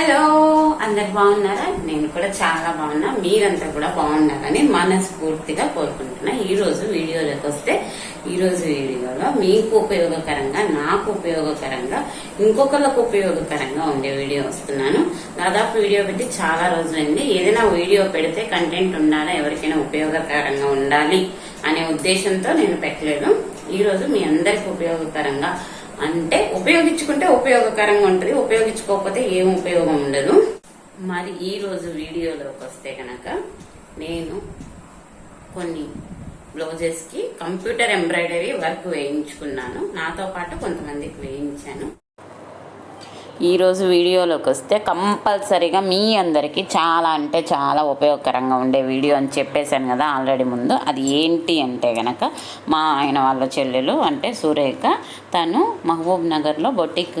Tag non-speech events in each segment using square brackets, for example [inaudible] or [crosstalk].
Hello అందరు బాగున్నారా? నేను కూడా చాలా బాగున్నా. మీరంతా కూడా బాగున్నారని మనస్ఫూర్తిగా కోరుకుంటున్నా. ఈ రోజు వీడియోలోకి వస్తే ఈ రోజు వీడియోలో మీకు ఉపయోగకరంగా నాకు ఉపయోగకరంగా ఇంకొకళ్ళకు ఉపయోగకరంగా ఉండే వీడియో వస్తున్నాను. దాదాపు వీడియో పెట్టి చాలా రోజులైంది. ఏదైనా వీడియో పెడితే కంటెంట్ ఉండాలా? ఎవరికైనా ఉపయోగకరంగా ఉండాలి అనే ఉద్దేశంతో నేను పెట్టలేదు. ఈ రోజు మీ అందరికి ఉపయోగకరంగా అంటే ఉపయోగించుకుంటే ఉపయోగకరంగా ఉంటుంది ఉపయోగించుకోకపోతే ఏం ఉపయోగం ఉండదు. మరి ఈ రోజు వీడియోలోకి వస్తే కనుక నేను కొన్ని బ్లౌజెస్కి కంప్యూటర్ ఎంబ్రాయిడరీ వర్క్ వేయించుకున్నాను. నాతో పాటు కొంతమందికి వేయించాను. ఈరోజు వీడియోలోకి వస్తే కంపల్సరీగా మీ అందరికీ చాలా అంటే చాలా ఉపయోగకరంగా ఉండే వీడియో అని చెప్పేశాను కదా ఆల్రెడీ ముందు. అది ఏంటి అంటే కనుక మా ఆయన వాళ్ళ చెల్లెలు అంటే సురేఖ తను మహబూబ్ నగర్లో బొటిక్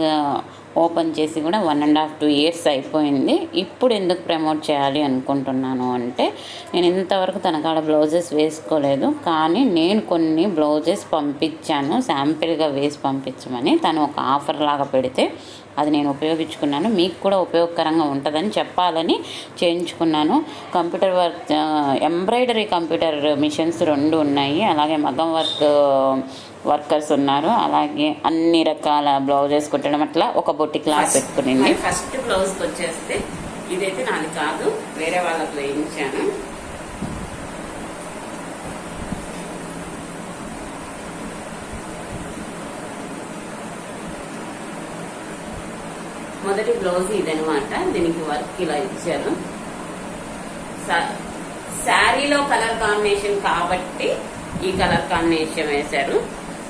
ఓపెన్ చేసి కూడా one and half two years అయిపోయింది. ఇప్పుడు ఎందుకు ప్రమోట్ చేయాలి అనుకుంటున్నాను అంటే నేను ఇంతవరకు తన కాడ బ్లౌజెస్ వేసుకోలేదు. కానీ నేను కొన్ని బ్లౌజెస్ పంపించాను శాంపిల్గా వేసి పంపించమని. తను ఒక ఆఫర్ లాగా పెడితే అది నేను ఉపయోగించుకున్నాను. మీకు కూడా ఉపయోగకరంగా ఉంటుందని చెప్పాలని చేయించుకున్నాను. Computer work embroidery computer machines రెండు ఉన్నాయి. అలాగే మగం వర్క్ వర్కర్స్ ఉన్నారు. అలాగే అన్ని రకాల బ్లౌజెస్ కుట్టడం అట్లా ఒక బొట్టి క్లాస్ పెట్టుకునింది. ఫస్ట్ బ్లౌజ్కి వచ్చేస్తే ఇదైతే నాది కాదు వేరే వాళ్ళకి వేయించాను. మొదటి బ్లౌజ్ ఇదనమాట దీనికి వర్క్ ఇలా ఇచ్చారు శారీలో కలర్ కాంబినేషన్ కాబట్టి ఈ కలర్ కాంబినేషన్ వేశారు.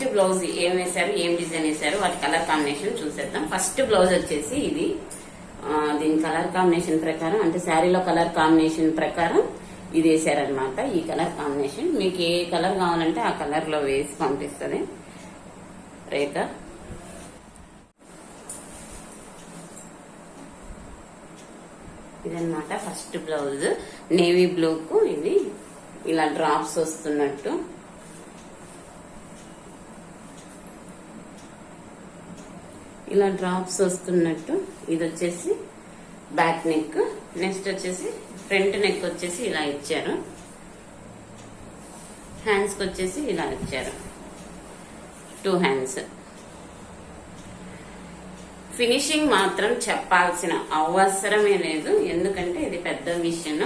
ఫస్ట్ బ్లౌజ్ ఏం వేశారు ఏం డిజైన్ వేశారు వాటి కలర్ కాంబినేషన్ చూసేద్దాం. ఫస్ట్ బ్లౌజ్ వచ్చేసి ఇది. దీని కలర్ కాంబినేషన్ ప్రకారం అంటే శారీలో కలర్ కాంబినేషన్ ప్రకారం ఇది వేసారనమాట ఈ కలర్ కాంబినేషన్ మీకు ఏ కలర్ కావాలంటే ఆ కలర్లో వేసి పంపిస్తుంది రేఖ. ఇదన్నమాట ఫస్ట్ బ్లౌజ్. నేవీ బ్లూకు ఇది. ఇలా డ్రాప్స్ వస్తున్నట్టు. ఇలా డ్రాప్స్ వస్తున్నట్టు ఇది వచ్చేసి బ్యాక్ నెక్ నెక్స్ట్ వచ్చేసి ఫ్రంట్ నెక్ వచ్చేసి ఇలా ఇచ్చారు. హ్యాండ్స్కి వచ్చేసి ఇలా ఇచ్చారు. టూ హ్యాండ్స్ ఫినిషింగ్ మాత్రం చెప్పాల్సిన అవసరమే లేదు. ఎందుకంటే ఇది పెద్ద machine.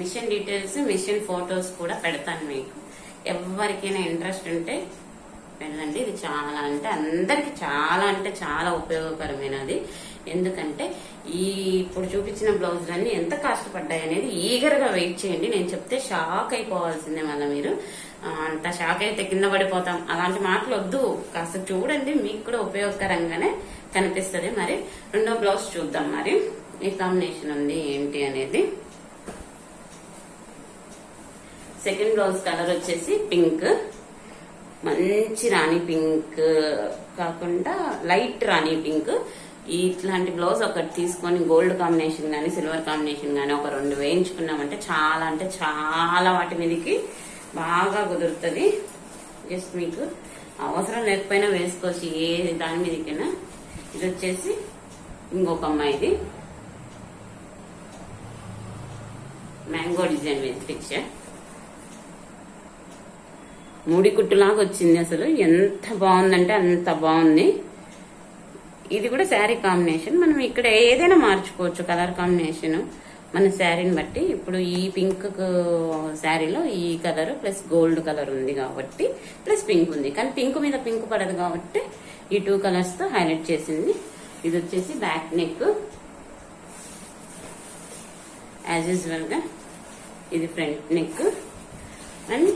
Machine details machine photos కూడా పెడతాను మీకు. ఎవరికైనా ఇంట్రెస్ట్ ఉంటే వెళ్ళండి ఇది చాలా అంటే అందరికి చాలా అంటే చాలా ఉపయోగకరమైనది. ఎందుకంటే ఈ ఇప్పుడు చూపించిన బ్లౌజులన్నీ ఎంత కష్టపడ్డాయి అనేది ఈగర్గా వెయిట్ చేయండి. నేను చెప్తే షాక్ అయిపోవాల్సిందే మళ్ళీ మీరు. అంత షాక్ అయితే కింద పడిపోతాం. అలాంటి మాటలు వద్దు. కాస్త చూడండి మీకు కూడా ఉపయోగకరంగానే కనిపిస్తుంది. మరి రెండో బ్లౌజ్ చూద్దాం మరి. ఈ కాంబినేషన్ ఉంది ఏంటి అనేది. సెకండ్ బ్లౌజ్ కలర్ వచ్చేసి పింక్. మంచి రాణి పింక్ కాకుండా లైట్ రాణి పింక్. ఇట్లాంటి బ్లౌజ్ ఒకటి తీసుకొని గోల్డ్ కాంబినేషన్ కానీ సిల్వర్ కాంబినేషన్ కానీ ఒక రెండు వేయించుకున్నామంటే చాలా అంటే చాలా వాటి మీదకి బాగా కుదురుతుంది. జస్ట్ మీకు అవసరం లేకపోయినా వేసుకోవచ్చు ఏ దాని మీదకైనా. ఇది వచ్చేసి ఇంకొక అమ్మాయిది. Mango design with picture. ముడి కుట్టులాగా వచ్చింది అసలు. ఎంత బాగుందంటే అంత బాగుంది. ఇది కూడా శారీ కాంబినేషన్. మనం ఇక్కడ ఏదైనా మార్చుకోవచ్చు కలర్ కాంబినేషన్. మన శారీని బట్టి ఇప్పుడు ఈ పింక్ శారీలో ఈ కలర్ ప్లస్ గోల్డ్ కలర్ ఉంది కాబట్టి ప్లస్ పింక్ ఉంది. కానీ పింక్ మీద పింక్ పడదు కాబట్టి ఈ టూ కలర్స్తో హైలైట్ చేసింది. ఇది వచ్చేసి బ్యాక్ నెక్. యాజ్ యూజువల్గా ఇది ఫ్రంట్ నెక్. అండ్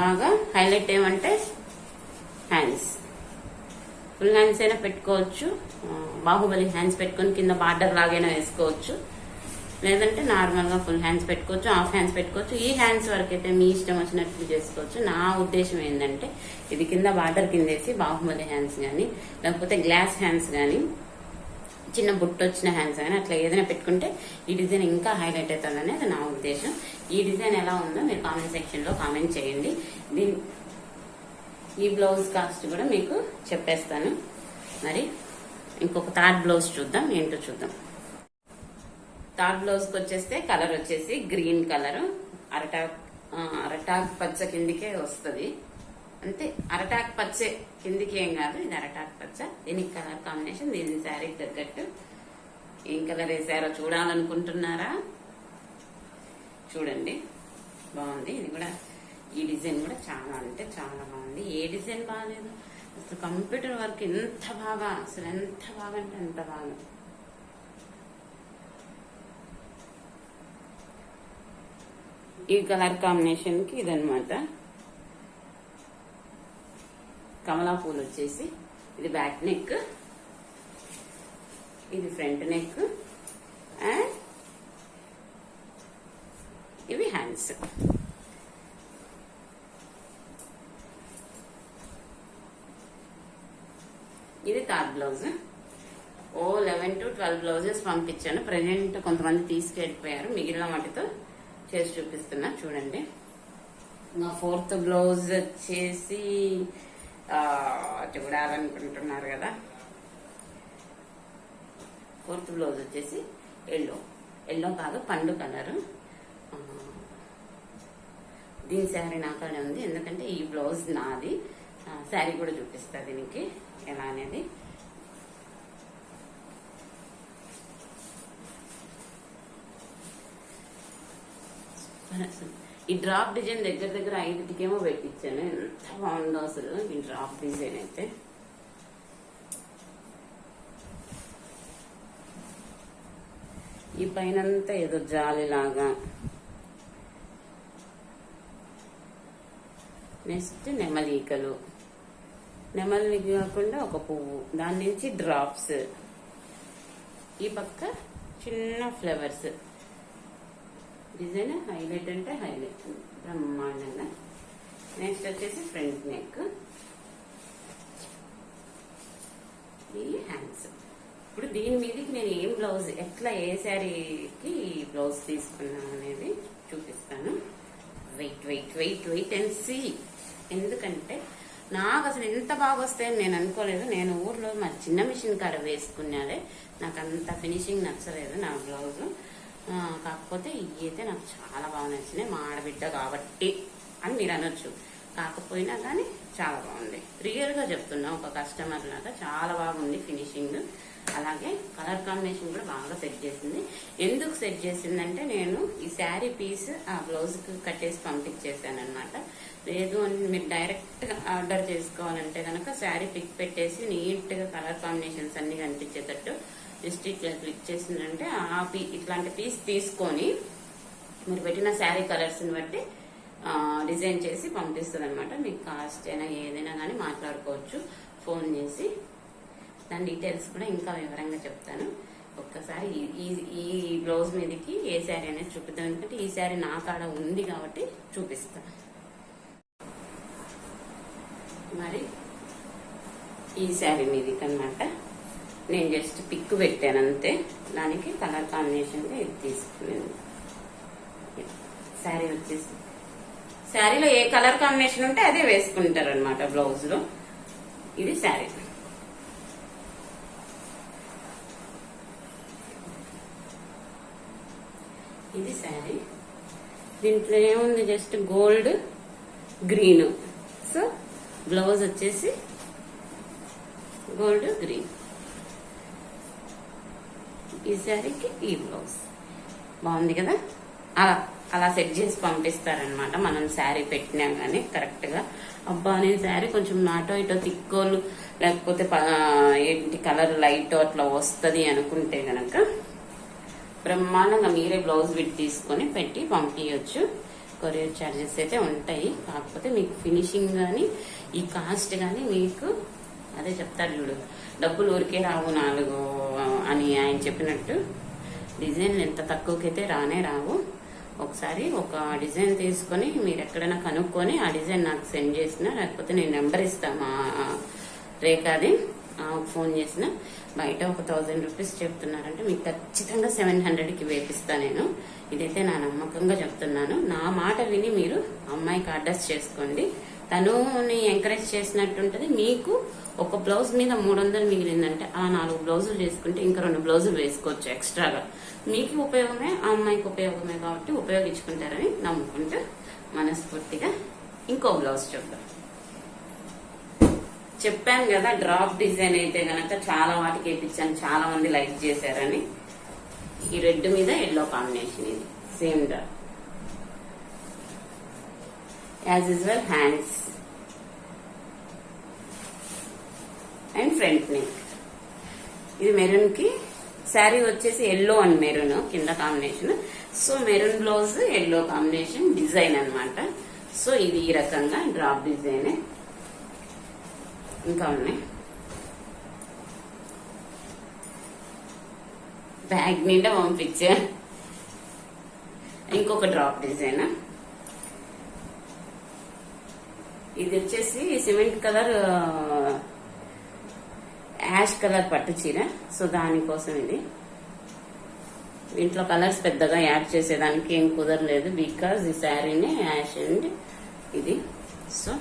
బాగా హైలైట్ ఏమంటే హ్యాండ్స్. ఫుల్ హ్యాండ్స్ అయినా పెట్టుకోవచ్చు. బాహుబలి హ్యాండ్స్ పెట్టుకొని కింద బార్డర్ లాగైనా వేసుకోవచ్చు. లేదంటే నార్మల్గా ఫుల్ హ్యాండ్స్ పెట్టుకోవచ్చు హాఫ్ హ్యాండ్స్ పెట్టుకోవచ్చు. ఈ హ్యాండ్స్ వరకు అయితే మీ ఇష్టం వచ్చినట్లు చేసుకోవచ్చు. నా ఉద్దేశం ఏంటంటే ఇది కింద బార్డర్ కింద వేసి బాహుబలి హ్యాండ్స్ కానీ లేకపోతే గ్లాస్ హ్యాండ్స్ కానీ చిన్న బుట్ట వచ్చిన హ్యాండ్స్ కానీ అట్లా ఏదైనా పెట్టుకుంటే ఈ డిజైన్ ఇంకా హైలైట్ అవుతుంది అనేది నా ఉద్దేశం. ఈ డిజైన్ ఎలా ఉందో మీరు కామెంట్ సెక్షన్లో కామెంట్ చేయండి. దీని ఈ బ్లౌజ్ కాస్ట్ కూడా మీకు చెప్పేస్తాను. మరి ఇంకొక థర్డ్ బ్లౌజ్ చూద్దాం ఏంటో చూద్దాం. థర్డ్ బ్లౌజ్కి వచ్చేస్తే కలర్ వచ్చేసి గ్రీన్ కలర్ అరటాక్ అరటాక్ పచ్చ కిందికే వస్తుంది. అంటే అరటాక్ పచ్చ కిందికి ఏం కాదు ఇది అరటాక్ పచ్చ. దీనికి కలర్ కాంబినేషన్ దీని శారీకి తగ్గట్టు ఏం కలర్ వేసారో చూడాలనుకుంటున్నారా? చూడండి. బాగుంది. ఇది కూడా ఈ డిజైన్ కూడా చాలా అంటే చాలా బాగుంది. ఏ డిజైన్ బాగాలేదు. అసలు కంప్యూటర్ వర్క్ ఎంత బాగా అసలు ఎంత బాగా అంటే ఎంత బాగా. ఈ కలర్ కాంబినేషన్కి ఇదనమాట కమలా పూలు వచ్చేసి ఇది బ్యాక్ నెక్ ఇది ఫ్రంట్ నెక్ అండ్ ఇవి హ్యాండ్స్. ఇది థర్డ్ బ్లౌజ్. ఓ లెవెన్ టు ట్వెల్వ్ బ్లౌజెస్ పంపించాను. ప్రజెంట్ కొంతమంది తీసుకెళ్ళిపోయారు. మిగిలిన వాటితో చేసి చూపిస్తున్నా. చూడండి. నా ఫోర్త్ బ్లౌజ్ వచ్చేసి చూడాలనుకుంటున్నారు కదా. ఫోర్త్ బ్లౌజ్ వచ్చేసి ఎల్లో. ఎల్లో కాదు పండు కలర్. దీని శారీ నాకానే ఉంది. ఎందుకంటే ఈ బ్లౌజ్ నాది. శారీ కూడా చూపిస్తా దీనికి ఎలా అనేది. అసలు ఈ డ్రాప్ డిజైన్ దగ్గర దగ్గర ఐదుటికేమో పెట్టించాను. ఎంత బాగుందో అసలు ఈ డ్రాప్ డిజైన్ అయితే. ఈ పైనంతా ఏదో జాలిలాగా. నెక్స్ట్ నెమలీకలు. నెమలి కాకుండా ఒక పువ్వు. దాని నుంచి డ్రాప్స్ ఈ పక్క చిన్న ఫ్లవర్స్ డిజైన్ హైలైట్ అంటే హైలైట్. బ్రహ్మాండంగా. నెక్స్ట్ వచ్చేసి ఫ్రంట్ నెక్. ఈ హ్యాండ్స్. ఇప్పుడు దీని మీదకి నేను ఏం బ్లౌజ్ ఎట్లా ఏ శారీకి బ్లౌజ్ తీసుకున్నాను అనేది చూపిస్తాను. Wait wait wait wait and see. ఎందుకంటే నాకు అసలు ఎంత బాగా వస్తాయని నేను అనుకోలేదు. నేను ఊర్లో మా చిన్న మిషన్ కాడ వేసుకున్నాడే నాకు అంత ఫినిషింగ్ నచ్చలేదు నా బ్లౌజ్. కాకపోతే ఇవి అయితే నాకు చాలా బాగా నచ్చినాయి మా ఆడబిడ్డ కాబట్టి అని మీరు అనొచ్చు. కాకపోయినా కానీ చాలా బాగుంది. రియల్గా చెప్తున్నా ఒక కస్టమర్ లాగా చాలా బాగుంది ఫినిషింగ్. అలాగే కలర్ కాంబినేషన్ కూడా బాగా సెట్ చేసింది. ఎందుకు సెట్ చేసిందంటే నేను ఈ శారీ పీస్ ఆ బ్లౌజ్కి కట్టేసి పంపించేసాను అనమాట లేదు అని మీరు డైరెక్ట్గా ఆర్డర్ చేసుకోవాలంటే కనుక శారీ పిక్ పెట్టేసి నీట్గా కలర్ కాంబినేషన్స్ అన్ని కనిపించేటట్టు జస్ట్ ఇట్లా క్లిక్ చేసిందంటే ఆ పీ ఇట్లాంటి పీస్ తీసుకొని మీరు పెట్టిన శారీ కలర్స్ని బట్టి డిజైన్ చేసి పంపిస్తుంది అనమాట మీకు కాస్ట్ అయినా ఏదైనా కానీ మాట్లాడుకోవచ్చు. ఫోన్ చేసి దాని డీటెయిల్స్ కూడా ఇంకా వివరంగా చెప్తాను. ఒక్కసారి ఈ- ఈ బ్లౌజ్ మీదకి ఏ శారీ అనేది చూపిద్దాం. ఎందుకంటే ఈ శారీ నా కాడ ఉంది కాబట్టి చూపిస్తాను మరి ఈ శారీ మీదకి అనమాట నేను జస్ట్ పిక్ పెట్టాను అంతే దానికి కలర్ కాంబినేషన్గా ఇది తీసుకున్నాను. శారీ వచ్చేసి. శారీలో ఏ కలర్ కాంబినేషన్ ఉంటే అదే వేసుకుంటారు అనమాట బ్లౌజ్లో ఇది శారీ. ఇది శారీ. దీంట్లో ఏముంది? Just gold green. So blouse వచ్చేసి గోల్డ్ గ్రీన్. ఈ శారీకి ఈ బ్లౌజ్ బాగుంది కదా? అలా అలా సెట్ చేసి పంపిస్తారనమాట మనం శారీ పెట్టినా గానీ కరెక్ట్గా. అబ్బా నేను శారీ కొంచెం నాటో ఇటో తిక్కోలు లేకపోతే ఏంటి కలర్ లైట్ అట్లా వస్తుంది అనుకుంటే గనక బ్రహ్మాండంగా మీరే బ్లౌజ్ బిట్ తీసుకొని పెట్టి పంపించవచ్చు కొరియర్ ఛార్జెస్ అయితే ఉంటాయి. కాకపోతే మీకు ఫినిషింగ్ కానీ ఈ కాస్ట్ కానీ మీకు అదే చెప్తారు చూడు. డబ్బులు ఊరికే రావు నాలుగు అని ఆయన చెప్పినట్టు డిజైన్లు ఎంత తక్కువకైతే రానే రావు. ఒకసారి ఒక డిజైన్ తీసుకొని మీరు ఎక్కడైనా కనుక్కొని ఆ డిజైన్ నాకు సెండ్ చేసిన లేకపోతే నేను నెంబర్ ఇస్తాను మా రేఖాది ఫోన్ చేసిన బయట ఒక థౌజండ్ రూపీస్ చెప్తున్నారంటే మీకు ఖచ్చితంగా సెవెన్ హండ్రెడ్కి వేపిస్తా నేను. ఇదైతే నా నమ్మకంగా చెప్తున్నాను. నా మాట విని మీరు అమ్మాయికి అడ్రస్ చేసుకోండి. తనుని ఎంకరేజ్ చేసినట్టు ఉంటుంది మీకు ఒక బ్లౌజ్ మీద మూడు వందలు మిగిలిందంటే ఆ నాలుగు బ్లౌజులు చేసుకుంటే ఇంకా రెండు బ్లౌజులు వేసుకోవచ్చు ఎక్స్ట్రాగా. మీకు ఉపయోగమే ఆ అమ్మాయికి ఉపయోగమే కాబట్టి ఉపయోగించుకుంటారని నమ్ముకుంటూ మనస్ఫూర్తిగా ఇంకో బ్లౌజ్ చూద్దాం. చెప్పాను కదా డ్రాప్ డిజైన్ అయితే గనక చాలా వాటికి వేయించాను చాలా మంది లైక్ చేశారని. ఈ రెడ్ మీద ఎల్లో కాంబినేషన్ ఇది same drop. As usual hands and front neck. ఇది మెరూన్కి శారీ వచ్చేసి ఎల్లో అండ్ మెరూన్ కింద combination so maroon blouse yellow combination design అనమాట సో ఇది ఈ రకంగా డ్రాప్ డిజైన్. ఇంకా ఉన్నాయి. బ్యాగ్ నిండా పంపించా. ఇంకొక డ్రాప్ డిజైన్. ఇది వచ్చేసి సిమెంట్ కలర్ యాష్ కలర్ పట్టు చీర. సో దానికోసం ఇది. దీంట్లో కలర్స్ పెద్దగా యాడ్ చేసేదానికి ఏం కుదరలేదు బికాజ్ ఈ శారీనే యాష్ అండ్ ఇది. So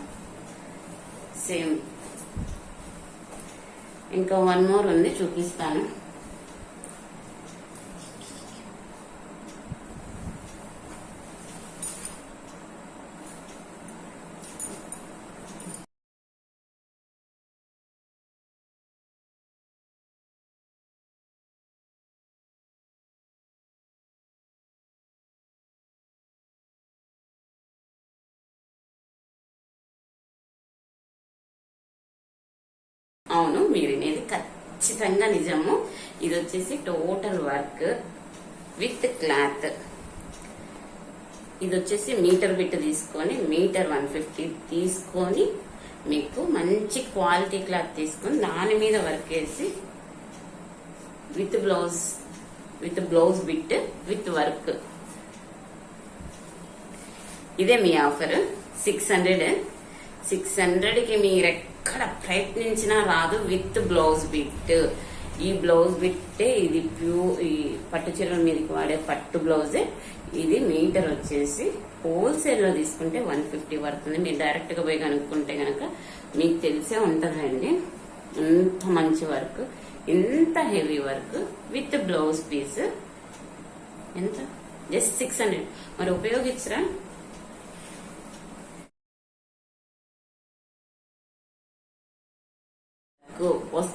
same. ఇంకా వన్ మోర్ ఉంది చూపిస్తాను. అవును మీరు అనేది ఖచ్చితంగా నిజము. ఇది వచ్చేసి టోటల్ వర్క్ విత్ క్లాత్ ఇది వచ్చేసి మీటర్ బిట్ తీసుకొని మీటర్ వన్ ఫిఫ్టీ తీసుకొని మీకు మంచి క్వాలిటీ క్లాత్ తీసుకొని దాని మీద వర్క్ వేసి with blouse with blouse bit with work ఇదే మీ ఆఫర్ సిక్స్ హండ్రెడ్ సిక్స్ హండ్రెడ్కి మీ రెక్ ఎక్కడ ప్రయత్నించినా రాదు విత్ బ్లౌజ్ బిట్. ఈ బ్లౌజ్ బిట్టే ఇది ప్యూ ఈ పట్టు చీరల మీదకి వాడే పట్టు బ్లౌజే. ఇది మీటర్ వచ్చేసి హోల్సేల్లో తీసుకుంటే వన్ ఫిఫ్టీ పడుతుంది. మీరు డైరెక్ట్గా పోయి కనుక్కుంటే కనుక మీకు తెలిసే ఉంటుందండి. ఇంత మంచి వర్క్ ఇంత heavy work with blouse piece. ఎంత? Just six hundred. మరి ఉపయోగించరా?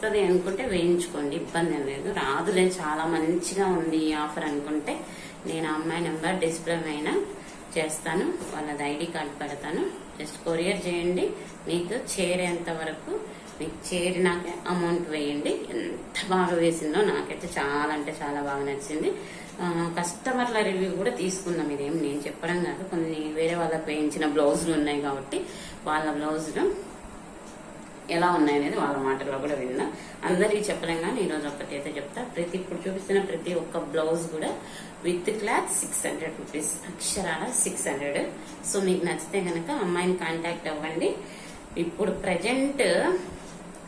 వస్తుంది అనుకుంటే వేయించుకోండి ఇబ్బంది ఏం లేదు. రాదులే చాలా మంచిగా ఉంది ఈ ఆఫర్ అనుకుంటే నేను ఆ అమ్మాయి నెంబర్ డిస్ప్లే అయినా చేస్తాను వాళ్ళది ఐడి కార్డ్ పెడతాను. జస్ట్ కొరియర్ చేయండి మీకు చేరేంత వరకు మీకు చేరినాక అమౌంట్ వేయండి. ఎంత బాగా వేసిందో నాకైతే చాలా అంటే చాలా బాగా నచ్చింది. కస్టమర్ల రివ్యూ కూడా తీసుకుందాం ఇదేం నేను చెప్పడం కాదు. కొన్ని వేరే వాళ్ళకి వేయించిన బ్లౌజులు ఉన్నాయి కాబట్టి వాళ్ళ బ్లౌజులు ఎలా ఉన్నాయనేది వాళ్ళ మాటల్లో కూడా విన్నా. అందరికీ చెప్పలేం కానీ ఈ రోజు అయితే చెప్తా. ప్రతి ఇప్పుడు చూపిస్తున్న ప్రతి ఒక్క బ్లౌజ్ కూడా with cloth six hundred rupees. అక్షరాల సిక్స్ హండ్రెడ్. సో మీకు నచ్చితే కనుక అమ్మాయిని కాంటాక్ట్ అవ్వండి. ఇప్పుడు ప్రజెంట్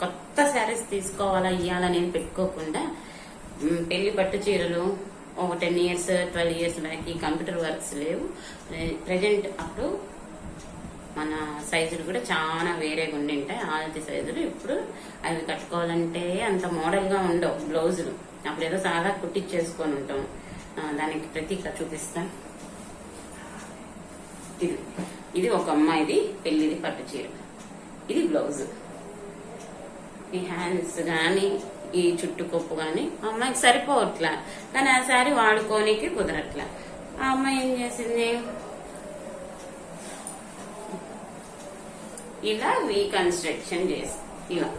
కొత్త శారీస్ తీసుకోవాలా ఇయ్యాలనేది పెట్టుకోకుండా పెళ్ళి పట్టు చీరలు ఒక ten years twelve years back ఈ కంప్యూటర్ వర్క్స్ లేవు. ప్రజెంట్ అప్పుడు మన సైజులు కూడా చాలా వేరేగా ఉండింటాయి ఆల్తి సైజులు ఇప్పుడు అవి కట్టుకోవాలంటే అంత మోడల్గా ఉండవు బ్లౌజులు. అప్పుడు ఏదో సాదా కుట్టించేసుకొని ఉంటాం. దానికి ప్రతీక చూపిస్తాం. ఇది. ఇది ఒక అమ్మాయిది పెళ్ళిది పట్టు చీర. ఇది బ్లౌజ్. ఈ హ్యాండ్స్ కానీ ఈ చుట్టుకొప్పు కానీ ఆ అమ్మాయికి సరిపోవట్లా. కానీ ఆ సారీ వాడుకోనికి కుదరట్లా. ఆ అమ్మాయి ఏం చేసింది? ఇలా రీకన్స్ట్రక్షన్ చేసి ఇలా.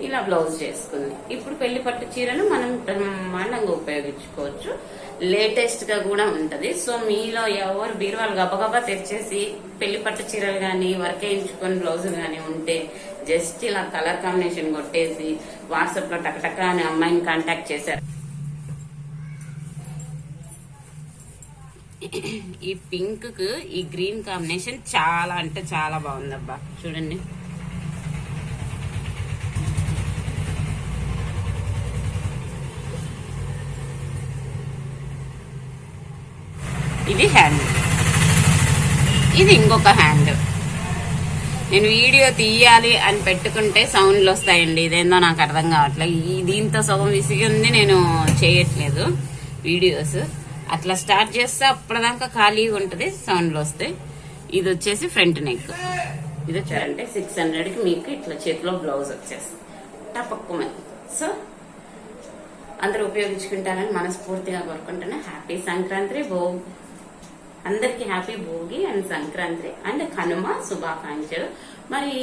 ఇలా బ్లౌజ్ చేసుకుంది. ఇప్పుడు పెళ్ళి పట్టు చీరను మనం బ్రహ్మాండంగా ఉపయోగించుకోవచ్చు. లేటెస్ట్గా కూడా ఉంటది. సో మీలో ఎవరు బీరువాలు గబగబా తెచ్చేసి పెళ్ళి పట్టు చీరలు కానీ వర్క్ వేయించుకొని బ్లౌజులు కానీ ఉంటే జస్ట్ ఇలా కలర్ కాంబినేషన్ కొట్టేసి వాట్సాప్లో టకటక అని అమ్మాయిని కాంటాక్ట్ చేశారు. ఈ పింక్కు ఈ గ్రీన్ కాంబినేషన్ చాలా అంటే చాలా బాగుందబ్బా. చూడండి. ఇది హ్యాండ్ ఇది ఇంకొక హ్యాండ్ నేను వీడియో తీయాలి అని పెట్టుకుంటే సౌండ్లు వస్తాయండి. ఇదేందో నాకు అర్థం కావట్లేదు. ఈ దీంతో సగం విసిగి ఉంది నేను చేయట్లేదు. వీడియోస్. అట్లా స్టార్ట్ చేస్తే అప్పటిదాకా ఖాళీగా ఉంటుంది సౌండ్లు వస్తాయి. ఇది వచ్చేసి ఫ్రంట్ నెక్ ఇది వచ్చారంటే సిక్స్ హండ్రెడ్కి మీకు ఇట్లా చేతిలో బ్లౌజ్ వచ్చేస్తుంది. టపక్కుమని సో అందరూ ఉపయోగించుకుంటారని మనస్ఫూర్తిగా కోరుకుంటున్నా. హ్యాపీ సంక్రాంతి భో అందరికి happy Bhogi and Sankranti and Kanuma శుభాకాంక్షలు. మరి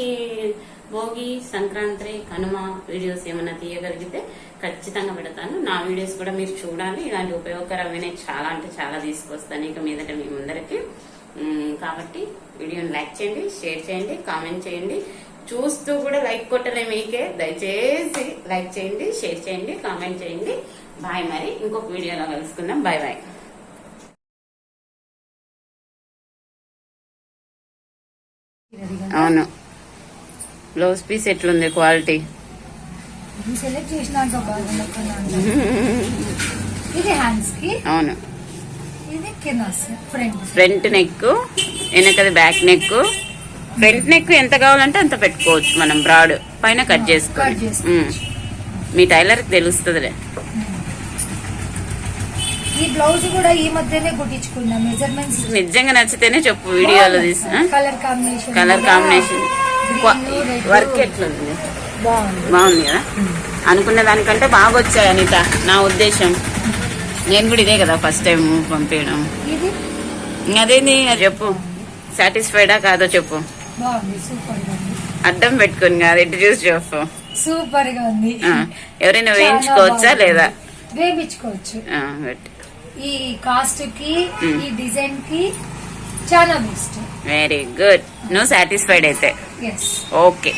భోగి సంక్రాంతి కనుమ వీడియోస్ ఏమైనా తీయగలిగితే ఖచ్చితంగా పెడతాను. నా వీడియోస్ కూడా మీరు చూడాలి. ఇలాంటి ఉపయోగకరమైన చాలా అంటే చాలా తీసుకొస్తాను ఇక మీదట మీ ముందరికి. కాబట్టి వీడియోని లైక్ చేయండి షేర్ చేయండి కామెంట్ చేయండి. చూస్తూ కూడా లైక్ కొట్టలే మీకే. దయచేసి లైక్ చేయండి షేర్ చేయండి కామెంట్ చేయండి. బాయ్ మరి. ఇంకొక వీడియోలో కలుసుకుందాం. Bye bye. అవును. బ్లౌజ్ పీస్ ఎట్లుంది క్వాలిటీ? సెలెక్ట్ చేసినాక బాగున్నాను ఇది హ్యాండ్స్ [laughs] కి. అవును. ఇది కింద ఫ్రంట్ ఫ్రంట్ నెక్ వెనకది బ్యాక్ నెక్ ఫ్రంట్ నెక్ ఎంత కావాలంటే అంత పెట్టుకోవచ్చు మనం బ్రాడ్ పైన కట్ చేసుకోవాలి. మీ టైలర్ తెలుస్తుందిలే. ఈ బ్లౌజ్ కూడా ఈ మధ్యనే కుట్టించుకున్నా మెజర్మెంట్స్ నిజంగా నచ్చితేనే చెప్పు వీడియోలో తీసి colour combination colour combination work ఎట్లుంది? బాగుంది. కదా? అనుకున్న దానికంటే బాగా వచ్చాయి అనిత నా ఉద్దేశం. నేను కూడా ఇదే కదా ఫస్ట్ టైం పంపించడం. అదేంది? అది చెప్పు. సాటిస్ఫైడా కాదో చెప్పు. అడ్డం పెట్టుకుని కాదు ఎటు చూసి చెప్పు. సూపర్గా ఉంది. ఎవరైనా వేయించుకోవచ్చా. లేదా? వేయించుకోవచ్చు. ఈ కాస్ట్కి. ఈ డిజైన్కి చాలా బెస్ట్ వెరీ గుడ్ నువ్వు సాటిస్ఫైడ్ అయితే. ఓకే